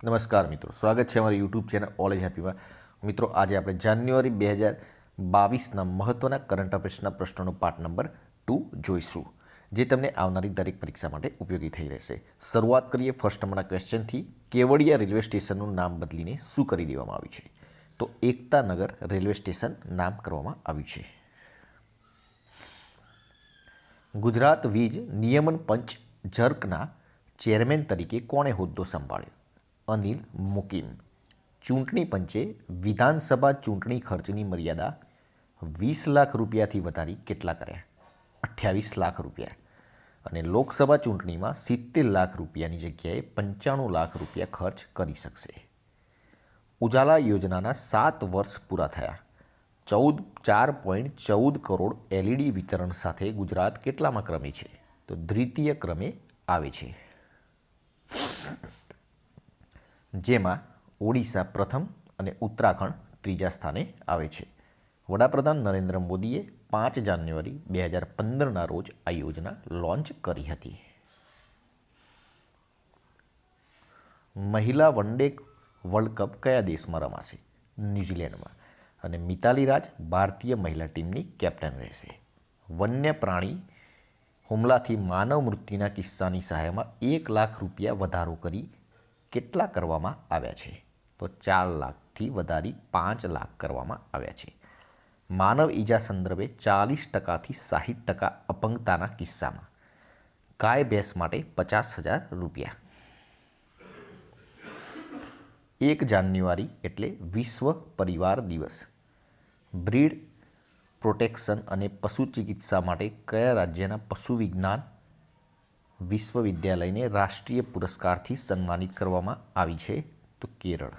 નમસ્કાર મિત્રો, સ્વાગત છે અમારી યુટ્યુબ ચેનલ ઓલેજ હેપીમાં મિત્રો, આજે આપણે જાન્યુઆરી બે હજાર બાવીસના મહત્ત્વના કરંટ અફેર્સના પ્રશ્નોનો પાર્ટ નંબર ટુ જોઈશું, જે તમને આવનારી દરેક પરીક્ષા માટે ઉપયોગી થઈ રહેશે. શરૂઆત કરીએ ફર્સ્ટ નંબરના ક્વેશ્ચનથી કેવડિયા રેલવે સ્ટેશનનું નામ બદલીને શું કરી દેવામાં આવ્યું છે? તો એકતાનગર રેલવે સ્ટેશન નામ કરવામાં આવ્યું છે. ગુજરાત વીજ નિયમન પંચ જર્કના ચેરમેન તરીકે કોણે હોદ્દો સંભાળ્યો? અનિલ મુકિમ. ચૂંટણી પંચે વિધાનસભા ચૂંટણી ખર્ચની મર્યાદા વીસ લાખ રૂપિયાથી વધારી કેટલા કર્યા? અઠ્યાવીસ લાખ રૂપિયા. અને લોકસભા ચૂંટણીમાં સિત્તેર લાખ રૂપિયાની જગ્યાએ પંચાણું લાખ રૂપિયા ખર્ચ કરી શકશે. ઉજાલા યોજનાના સાત વર્ષ પૂરા થયા. ચૌદ, ચાર પોઈન્ટ ચૌદ કરોડ એલઈડી વિતરણ સાથે ગુજરાત કેટલામાં ક્રમે છે? તો દ્વિતીય ક્રમે આવે છે. જેમાં ઓડિશા પ્રથમ અને ઉત્તરાખંડ ત્રીજા સ્થાને આવે છે. વડાપ્રધાન નરેન્દ્ર મોદીએ પાંચ જાન્યુઆરી બે હજાર પંદરના રોજ આ યોજના લોન્ચ કરી હતી. મહિલા વન ડે વર્લ્ડ કપ કયા દેશમાં રમાશે? ન્યૂઝીલેન્ડમાં. અને મિતાલી રાજ ભારતીય મહિલા ટીમની કેપ્ટન રહેશે. વન્ય પ્રાણી હુમલાથી માનવ મૃત્યુના કિસ્સાની સહાયમાં એક લાખ રૂપિયા વધારો કરી કેટલા કરવામાં આવ્યા છે? તો ચાર લાખથી વધારી પાંચ લાખ કરવામાં આવ્યા છે. માનવ ઈજા સંદર્ભે ચાલીસ ટકાથી સાહીઠ ટકા અપંગતાના કિસ્સામાં. ગાય ભેંસ માટે પચાસ હજાર રૂપિયા. એક જાન્યુઆરી એટલે વિશ્વ પરિવાર દિવસ. બ્રીડ પ્રોટેક્શન અને પશુ ચિકિત્સા માટે કયા રાજ્યના પશુ વિજ્ઞાન વિશ્વવિદ્યાલયને રાષ્ટ્રીય પુરસ્કારથી સન્માનિત કરવામાં આવી છે તો કેરળ.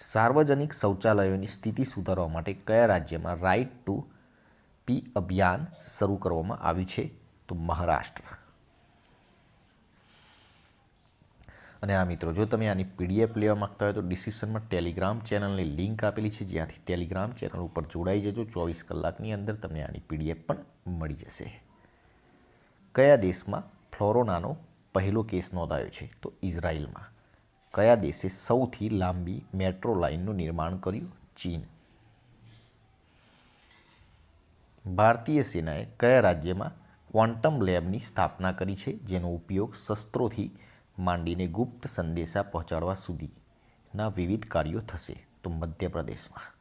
સાર્વજનિક શૌચાલયોની સ્થિતિ સુધારવા માટે કયા રાજ્યમાં રાઇટ ટુ પી અભિયાન શરૂ કરવામાં આવ્યું છે તો મહારાષ્ટ્ર. અને આ મિત્રો, જો તમે આની પીડીએફ લેવા માગતા હોય તો ડિસિશનમાં ટેલિગ્રામ ચેનલની લિંક આપેલી છે. જ્યાંથી ટેલિગ્રામ ચેનલ ઉપર જોડાઈ જજો. ચોવીસ કલાકની અંદર તમને આની પીડીએફ પણ મળી જશે. કયા દેશમાં ફ્લોરોનાનો પહેલો કેસ નોંધાયો છે? તો ઇઝરાયલમાં. કયા દેશે સૌથી લાંબી મેટ્રો લાઇનનું નિર્માણ કર્યું? ચીન. ભારતીય સેનાએ કયા રાજ્યમાં ક્વોન્ટમ લેબની સ્થાપના કરી છે? જેનો ઉપયોગ શસ્ત્રોથી માંડીને ગુપ્ત સંદેશા પહોંચાડવા સુધીના વિવિધ કાર્યો થશે. તો મધ્યપ્રદેશમાં.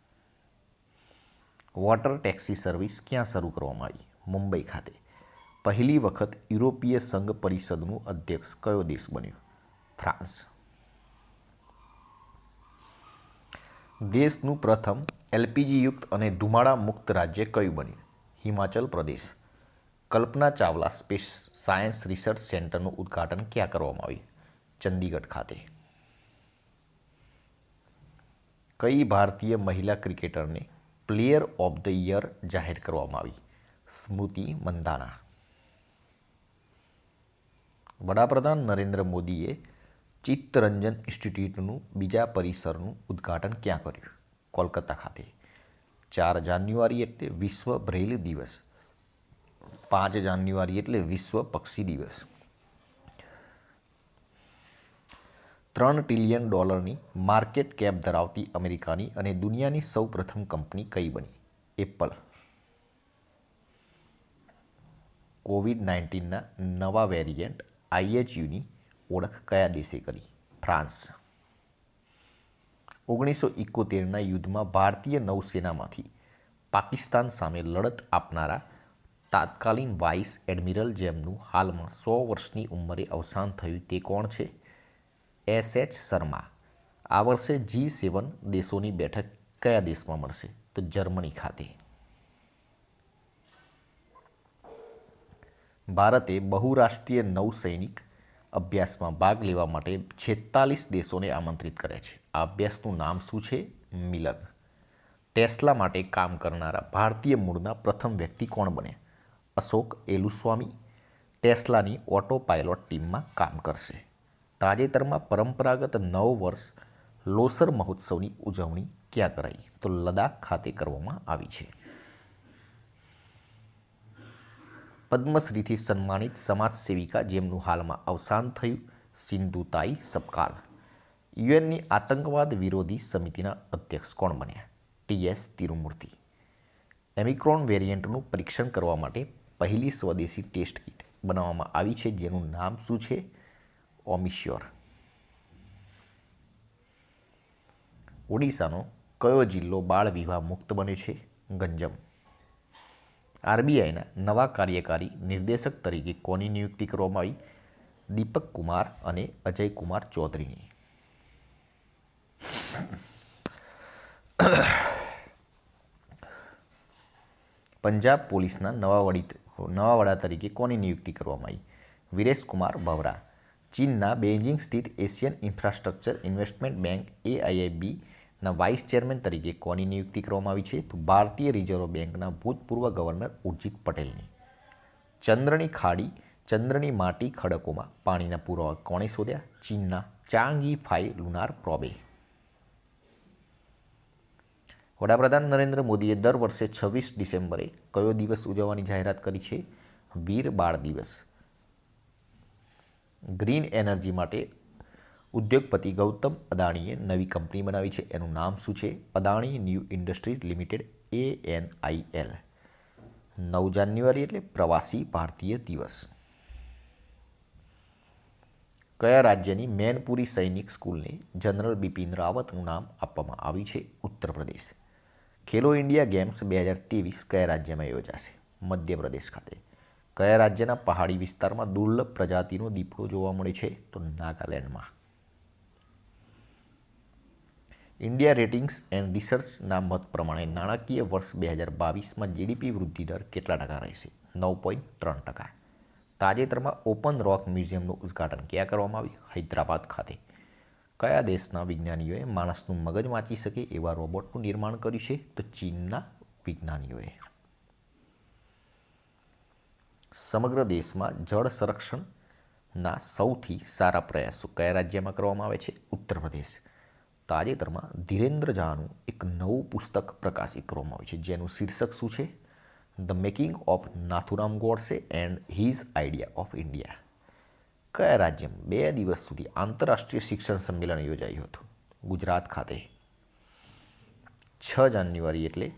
વોટર ટેક્સી સર્વિસ ક્યાં શરૂ કરવામાં આવી? મુંબઈ ખાતે. પહેલી વખત યુરોપીય સંઘ પરિષદનું અધ્યક્ષ કયો દેશ બન્યો? ફ્રાન્સ. દેશનું પ્રથમ એલપીજીયુક્ત અને ધુમાડા મુક્ત રાજ્ય કયું બન્યું? Himachal Pradesh. Kalpana Chawla space science research સેન્ટરનું ઉદ્ઘાટન ક્યાં કરવામાં આવ્યું? ચંદીગઢ ખાતે. કઈ ભારતીય મહિલા ક્રિકેટરને પ્લેયર ઓફ ધ યર જાહેર કરવામાં આવી? સ્મૃતિ મંદાના. વડાપ્રધાન નરેન્દ્ર મોદીએ ચિત્તરંજન ઇન્સ્ટિટ્યૂટનું બીજા પરિસરનું ઉદ્ઘાટન ક્યાં કર્યું? કોલકાતા ખાતે. ચાર જાન્યુઆરી એટલે વિશ્વ બ્રેલ દિવસ. પાંચ જાન્યુઆરી એટલે વિશ્વ પક્ષી દિવસ. ત્રણ ટ્રિલિયન ડોલરની માર્કેટ કેપ ધરાવતી અમેરિકાની અને દુનિયાની સૌ પ્રથમ કંપની કઈ બની? એપલ. કોવિડ નાઇન્ટીનના નવા વેરિયન્ટ આઈએચયુની ઓળખ કયા દેશે કરી? ફ્રાન્સ. ઓગણીસો એકોતેરના યુદ્ધમાં ભારતીય નૌસેનામાંથી પાકિસ્તાન સામે લડત આપનારા તાત્કાલીન વાઇસ એડમિરલ જેમનું હાલમાં સો વર્ષની ઉંમરે અવસાન થયું તે કોણ છે? S H Sharma. આ વર્ષે જી સેવન દેશોની બેઠક કયા દેશમાં મળશે? તો જર્મની ખાતે. ભારતે બહુરાષ્ટ્રીય નૌસૈનિક અભ્યાસમાં ભાગ લેવા માટે છેતાલીસ દેશોને આમંત્રિત કર્યા છે. આ અભ્યાસનું નામ શું છે? મિલન. ટેસ્લા માટે કામ કરનારા ભારતીય મૂળના પ્રથમ વ્યક્તિ કોણ બને? અશોક એલુસ્વામી ટેસ્લાની ઓટો પાયલોટ ટીમમાં કામ કરશે. તાજેતરમાં પરંપરાગત નવ વર્ષ લોસર મહોત્સવની ઉજવણી ક્યાં કરાઈ? તો લદાખ ખાતે કરવામાં આવી છે. પદ્મશ્રીથી સન્માનિત સમાજ સેવિકા જેમનું હાલમાં અવસાન થયું સિંધુ તાઈ સબકાલ. યુએનની આતંકવાદ વિરોધી સમિતિના અધ્યક્ષ કોણ બન્યા? ટીએસ તિરુમૂર્તિ. એમિક્રોન વેરિયન્ટનું પરીક્ષણ કરવા માટે પહેલી સ્વદેશી ટેસ્ટ કિટ બનાવવામાં આવી છે, જેનું નામ શું છે? ઓમિશ્યોર. ઓડિશાનો કયો જિલ્લો બાળ વિવાહ મુક્ત બન્યો છે? ગંજમ. આરબીઆઈના નવા કાર્યકારી નિર્દેશક તરીકે કોની નિયુક્તિ કરવામાં આવી? દીપક કુમાર અને અજય કુમાર ચૌધરીની. પંજાબ પોલીસના નવા વડી નવા વડા તરીકે કોની નિયુક્તિ કરવામાં આવી? વિરેશ કુમાર ભવરા ચીનના બેઇજિંગ સ્થિત એશિયન ઇન્ફ્રાસ્ટ્રક્ચર ઇન્વેસ્ટમેન્ટ બેંક એઆઈઆઈબીના વાઇસ ચેરમેન તરીકે કોની નિયુક્તિ કરવામાં આવી છે? તો ભારતીય રિઝર્વ બેંકના ભૂતપૂર્વ ગવર્નર ઉર્જિત પટેલની. ચંદ્રની ખાડી, ચંદ્રની માટી ખડકોમાં પાણીના પુરાવા કોણે શોધ્યા? ચીનના ચાંગી ફાઈ લુનાર પ્રોબે. વડાપ્રધાન નરેન્દ્ર મોદીએ દર વર્ષે છવ્વીસ ડિસેમ્બરે કયો દિવસ ઉજવવાની જાહેરાત કરી છે? વીર બાળ દિવસ. ગ્રીન એનર્જી માટે ઉદ્યોગપતિ ગૌતમ અદાણીએ નવી કંપની બનાવી છે. એનું નામ શું છે? Adani new industry limited A N I L નવ જાન્યુઆરી એટલે પ્રવાસી ભારતીય દિવસ. કયા રાજ્યની મેનપુરી સૈનિક સ્કૂલને જનરલ બિપિન રાવતનું નામ આપવામાં આવ્યું છે? ઉત્તર પ્રદેશ. ખેલો ઇન્ડિયા ગેમ્સ બે હજાર ત્રેવીસ કયા રાજ્યમાં યોજાશે? મધ્યપ્રદેશ ખાતે. કયા રાજ્યના પહાડી વિસ્તારમાં દુર્લભ પ્રજાતિનો દીપડો જોવા મળે છે? તો નાગાલેન્ડમાં. ઇન્ડિયા રેટિંગ્સ એન્ડ રિસર્ચના મત પ્રમાણે નાણાકીય વર્ષ બે હજાર બાવીસમાં જીડીપી વૃદ્ધિ દર કેટલા ટકા રહેશે? નવ પોઈન્ટ ત્રણ ટકા. તાજેતરમાં ઓપન રોક મ્યુઝિયમનું ઉદ્ઘાટન ક્યાં કરવામાં આવ્યું? હૈદરાબાદ ખાતે. કયા દેશના વિજ્ઞાનીઓએ માણસનું મગજ વાંચી શકે એવા રોબોટનું નિર્માણ કર્યું છે? તો ચીનના વિજ્ઞાનીઓએ. સમગ્ર દેશમાં જળ સંરક્ષણના સૌથી સારા પ્રયાસો કયા રાજ્યમાં કરવામાં આવે છે? ઉત્તર પ્રદેશ. તાજેતરમાં ધીરેન્દ્ર ઝાનું એક નવું પુસ્તક પ્રકાશિત કરવામાં આવ્યું છે. જેનું શીર્ષક શું છે? The making of Nathuram Godse and his idea of India કયા રાજ્યમાં બે દિવસ સુધી આંતરરાષ્ટ્રીય શિક્ષણ સંમેલન યોજાયું હતું? ગુજરાત ખાતે. છ જાન્યુઆરી એટલે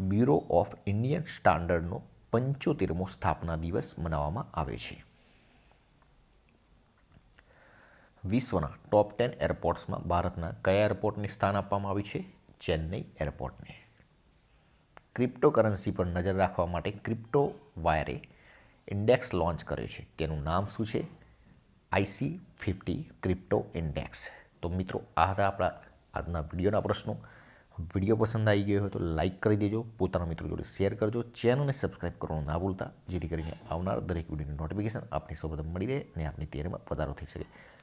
બ્યુરો ઓફ ઇન્ડિયન સ્ટાન્ડર્ડનો પંચોતેરમો સ્થાપના દિવસ મનાવવામાં આવે છે. વિશ્વના ટોપ ટેન એરપોર્ટ્સમાં ભારતના કયા એરપોર્ટને સ્થાન આપવામાં આવ્યું છે? ચેન્નઈ એરપોર્ટને. ક્રિપ્ટોકરન્સી પર નજર રાખવા માટે ક્રિપ્ટો વાયરે ઇન્ડેક્સ લોન્ચ કર્યો છે. તેનું નામ શું છે? IC fifty crypto index. તો મિત્રો, આ હતા આપણા આજના વિડીયોના પ્રશ્નો. વીડિયો પસંદ આવી ગયો હોય તો લાઇક કરી દેજો. પોતાના મિત્રો જોડે શેર કરજો. ચેનલને સબસ્ક્રાઇબ કરવાનું ના ભૂલતા. જેથી કરીને આવનાર દરેક વિડીયોની નોટિફિકેશન આપની સૌપ્રથમ મળી રહે અને આપની તૈયારીમાં વધારો થઈ શકે.